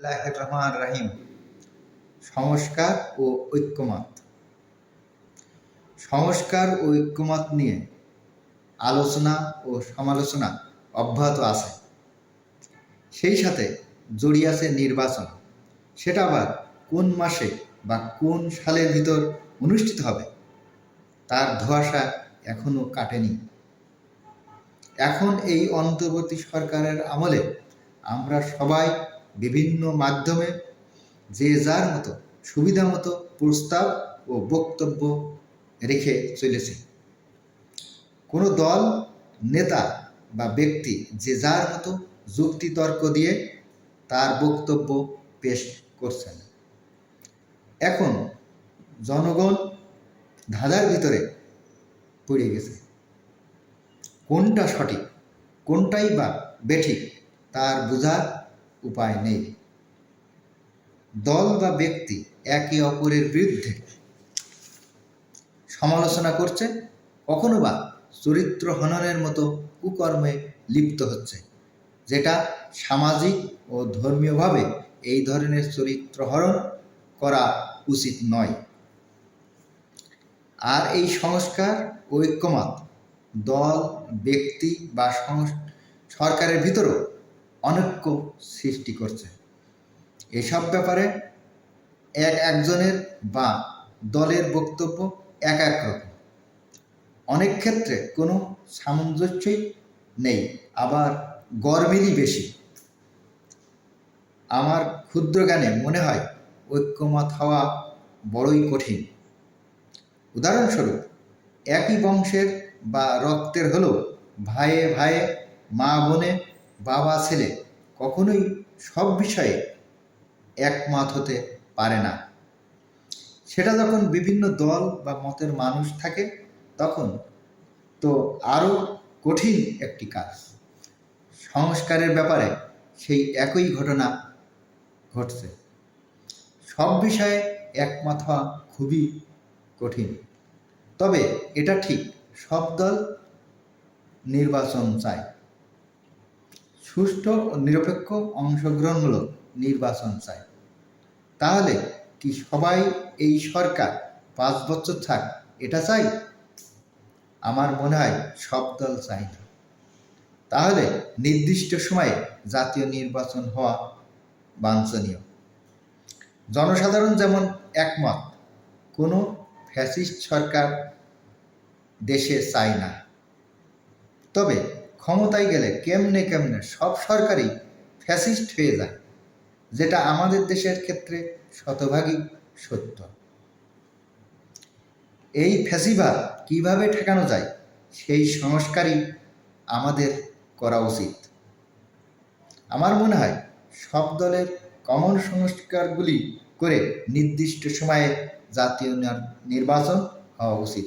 রহমান রাহিম সংস্কার ও ঐক্যমত। সংস্কার ও ঐক্যমত নিয়ে আলোচনা ও সমালোচনা অব্যাহত আছে। সেই সাথে জড়িয়ে আছে নির্বাচন। সেটা আবার কোন মাসে বা কোন সালের ভিতর অনুষ্ঠিত হবে, তার ধোঁয়াশা এখনও কাটেনি। এখন এই অন্তর্বর্তী সরকারের আমলে আমরা সবাই বিভিন্ন মাধ্যমে যে যার মতো, সুবিধা মতো প্রস্তাব ও বক্তব্য রেখে চলেছে। কোনো দল, নেতা বা ব্যক্তি যে যার মতো যুক্তি তর্ক দিয়ে তার বক্তব্য পেশ করছেন। এখন জনগণ ধাঁধার ভিতরে পড়ে গেছে। কোনটা সঠিক, কোনটাই বা বেঠিক, তার বোঝার উপায় নেই। দল বা ব্যক্তি একে অপরের বিরুদ্ধে সমালোচনা করছে, কখনো বা চরিত্র হননের মতো কুকর্মে লিপ্ত হচ্ছে, যেটা সামাজিক ও ধর্মীয়ভাবে এই ধরনের চরিত্র হরণ করা উচিত নয়। আর এই সংস্কার ঐক্যমত দল, ব্যক্তি বা সরকারের ভিতরেও অনৈক্য সৃষ্টি করছে। এসব ব্যাপারে এক একজনের বা দলের বক্তব্য এক এক রকম। অনেক ক্ষেত্রে কোনো সামঞ্জস্যই নেই, আবার গরমিলই বেশি। আমার ক্ষুদ্র জ্ঞানে মনে হয় ঐক্যমত হওয়া বড়ই কঠিন। উদাহরণস্বরূপ, একই বংশের বা রক্তের হলেও ভাইয়ে ভাইয়ে মা বোনে বাবা ছেলে কখনোই সব বিষয়ে একমত হতে পারে না। সেটা যখন বিভিন্ন দল বা মতের মানুষ থাকে, তখন তো আরও কঠিন একটি কাজ। সংস্কারের ব্যাপারে সেই একই ঘটনা ঘটছে। সব বিষয়ে একমত হওয়া খুবই কঠিন। তবে এটা ঠিক, সব দল নির্বাচন চায়। সুষ্ঠু ও নিরপেক্ষ অংশগ্রহণমূলক নির্বাচন চায় তাহলে কি সবাই এই সরকার পাঁচ বছর থাক, এটা চাই? আমার মনে হয় সব দল চাই না। তাহলে নির্দিষ্ট সময়ে জাতীয় নির্বাচন হওয়া বাঞ্ছনীয়। জনসাধারণ যেমন একমত, কোনো ফ্যাসিস্ট সরকার দেশে চায় না। তবে ক্ষমতায় গেলে কেমনে কেমনে সব সরকারই ফ্যাসিস্ট হয়ে যায়, যেটা আমাদের দেশের ক্ষেত্রে শতভাগই সত্য। এই ফ্যাসিবাদ কীভাবে ঠেকানো যায়, সেই সংস্কারই আমাদের করা উচিত। আমার মনে হয় সব দলের কমন সংস্কারগুলি করে নির্দিষ্ট সময়ে জাতীয় নির্বাচন হওয়া উচিত।